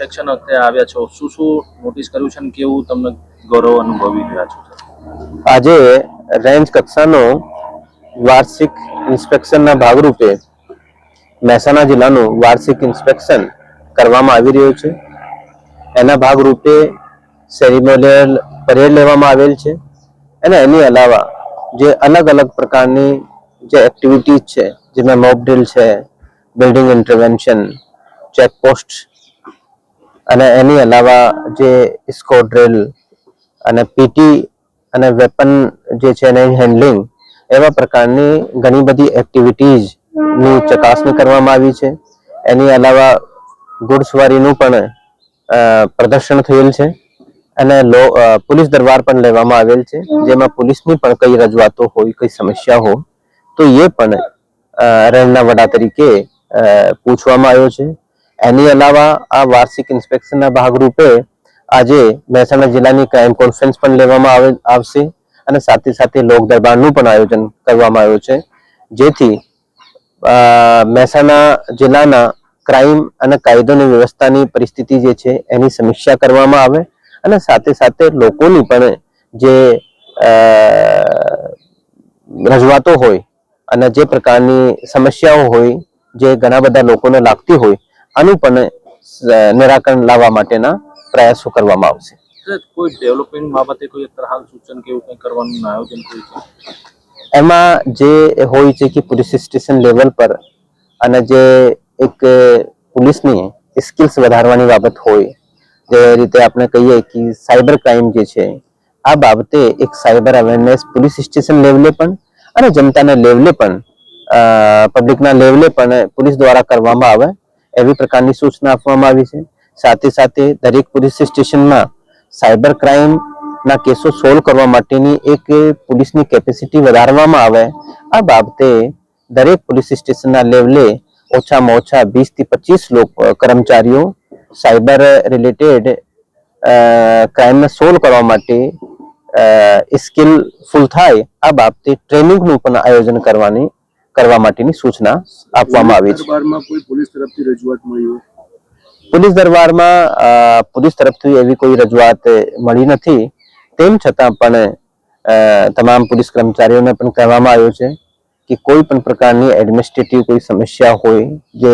Section વખતે આવ્યા છો. શું શું નોટિસ કર્યું છે અને કેવું તમને ગૌરવ અનુભવી રહ્યા છો? આજે રેન્જ કક્ષાનો વાર્ષિક ઇન્સ્પેક્શનના ભાગરૂપે મહેસાણા જિલ્લાનું વાર્ષિક ઇન્સ્પેક્શન કરવામાં આવી રહ્યું છે. એના ભાગરૂપે સેરિમોનિયલ પરેડ લેવામાં આવેલ છે અને એની અલાવા જે અલગ અલગ પ્રકારની જે એક્ટિવિટીઝ છે, જેમાં મોક ડ્રીલ છે બિલ્ડિંગ ઇન્ટરવેન્શન ચેકપોસ્ટ અને એની અલાવા જે સ્કોડ્રેલ અને પીટી અને વેપન જે છે એને હેન્ડલિંગ એવા પ્રકારની ઘણી બધી એક્ટિવિટીઝની ચકાસણી કરવામાં આવી છે. એની અલાવા ઘોડસવારીનું પણ પ્રદર્શન થયેલ છે અને લો પોલીસ દરબાર પણ લેવામાં આવેલ છે, જેમાં પોલીસની પણ કઈ રજૂઆતો હોય, કઈ સમસ્યા હોય, તો એ પણ રણના વડા તરીકે પૂછવામાં આવ્યો છે. એની અલાવા આ વાર્ષિક ઇન્સ્પેક્શનના ભાગરૂપે આજે મહેસાણા જિલ્લાની ક્રાઇમ કોન્ફરન્સ પણ લેવામાં આવે, આવશે અને સાથે સાથે લોક દરબારનું પણ આયોજન કરવામાં આવ્યું છે. જેથી મહેસાણા જિલ્લાના ક્રાઇમ અને કાયદોની વ્યવસ્થાની પરિસ્થિતિ જે છે એની સમીક્ષા કરવામાં આવે અને સાથે સાથે લોકોની પણ જે રજૂઆતો હોય અને જે પ્રકારની સમસ્યાઓ હોય જે ઘણા બધા લોકોને લાગતી હોય આનું પણ નિરાકરણ લાવવા માટેના પ્રયાસો કરવામાં આવશે. કોઈ ડેવલપમેન્ટ બાબતે કોઈ હાલ સૂચન કે એવું કંઈ કરવાનું આયોજન છે? એમાં જે હોય છે કે પોલીસ સ્ટેશન લેવલ પર અને જે એક પોલીસની સ્કિલ્સ વધારવાની બાબત હોય જે રીતે આપણે કહીએ કે સાયબર ક્રાઇમ જે છે આ બાબતે એક સાયબર અવેરનેસ પોલીસ સ્ટેશન લેવલે પણ અને જનતાના લેવલે પણ પબ્લિકના લેવલે પણ પોલીસ દ્વારા કરવામાં આવે એવી પ્રકારની સૂચના આપવામાં આવી છે. સાથે સાથે દરેક પોલીસ સ્ટેશનમાં સાયબર ક્રાઇમ ના કેસો સોલ્વ કરવા માટેની એક પોલીસની કેપેસિટી વધારવામાં આવે. આ બાબતે દરેક પોલીસ સ્ટેશનના લેવલે ઓછામાં ઓછા વીસથી પચીસ લોકો કર્મચારીઓ સાયબર રિલેટેડ ક્રાઇમને સોલ્વ કરવા માટે સ્કિલફુલ થાય. આ બાબતે ટ્રેનિંગનું પણ આયોજન કરવાની કરવા માટેની સૂચના આપવામાં આવી છે. પોલીસ તરફથી રજૂઆત મળી હોય? પોલીસ દરબારમાં પોલીસ તરફથી એવી કોઈ રજૂઆત મળી નથી. તેમ છતાં પણ તમામ પોલીસ કર્મચારીઓને પણ કહેવામાં આવ્યું છે કે કોઈ પણ પ્રકારની એડમિનિસ્ટ્રેટિવ કોઈ સમસ્યા હોય જે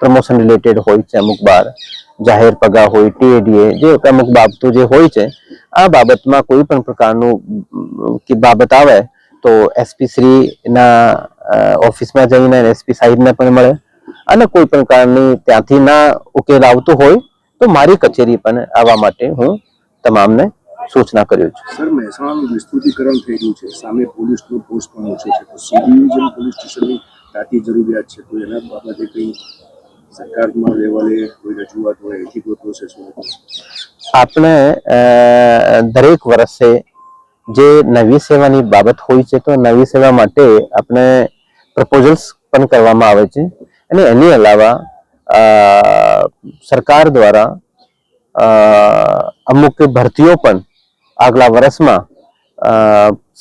પ્રમોશન રિલેટેડ હોય છે અમુક બાર જાહેર પગાર હોય ટીએડીએ જે અમુક બાબતો જે હોય છે આ બાબતમાં કોઈ પણ પ્રકારનું બાબત આવે તો એસપી શ્રીના ઓફિસમાં જઈને એસપી સાહેબને પણ મળે. અને કોઈ પણ કારણની ત્યાંથી ના ઉકેલ આવતો હોય તો મારી કચેરી પણ આવવા માટે હું તમામને સૂચના કર્યું છું. સર મહેસાણાનું વિસ્તૃતીકરણ થઈ રહ્યું છે. સામે પોલીસનો પોસ્ટ પણ ઓછો છે. તો સીબીયુ જેમ પોલીસ સ્ટેશનની તાતી જરૂરિયાત છે તો એના બાબતે કંઈ સરકારમાં લેવલે કોઈ રજૂઆત હોય એથી કોઈ પ્રોસેસ હોય? આપણે દરેક વર્ષે જે નવી સેવાની બાબત હોય છે તો નવી સેવા માટે આપણે પ્રપોઝલ્સ પણ કરવામાં આવે છે. અને એની અલાવા સરકાર દ્વારા અમુક ભરતીઓ પણ આગલા વર્ષમાં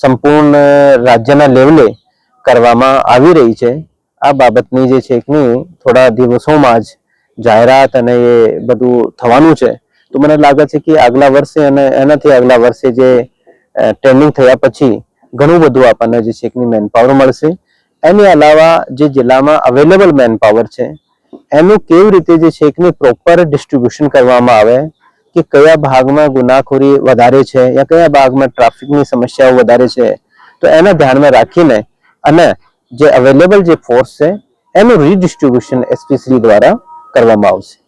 સંપૂર્ણ રાજ્યના લેવલે કરવામાં આવી રહી છે. આ બાબતની જે છે થોડા દિવસોમાં જ જાહેરાત અને એ બધું થવાનું છે. તો મને લાગે છે કે આગલા વર્ષે અને એનાથી આગલા વર્ષે જે ટ્રેનિંગ થયા પછી ઘણું બધું આપણને જે છે મેનપાવર મળશે. એની અલાવા જે જિલ્લામાં અવેલેબલ મેન પાવર છે, એનું કેવી રીતે જે છે કે પ્રોપર ડિસ્ટ્રીબ્યુશન કરવામાં આવે, કે કયા ભાગમાં ગુનાખોરી વધારે છે યા કયા ભાગમાં ટ્રાફિકની સમસ્યાઓ વધારે છે, તો એના ધ્યાનમાં રાખીને અને જે અવેલેબલ જે ફોર્સ છે, એનું રીડિસ્ટ્રીબ્યુશન એસપીસી દ્વારા કરવામાં આવશે.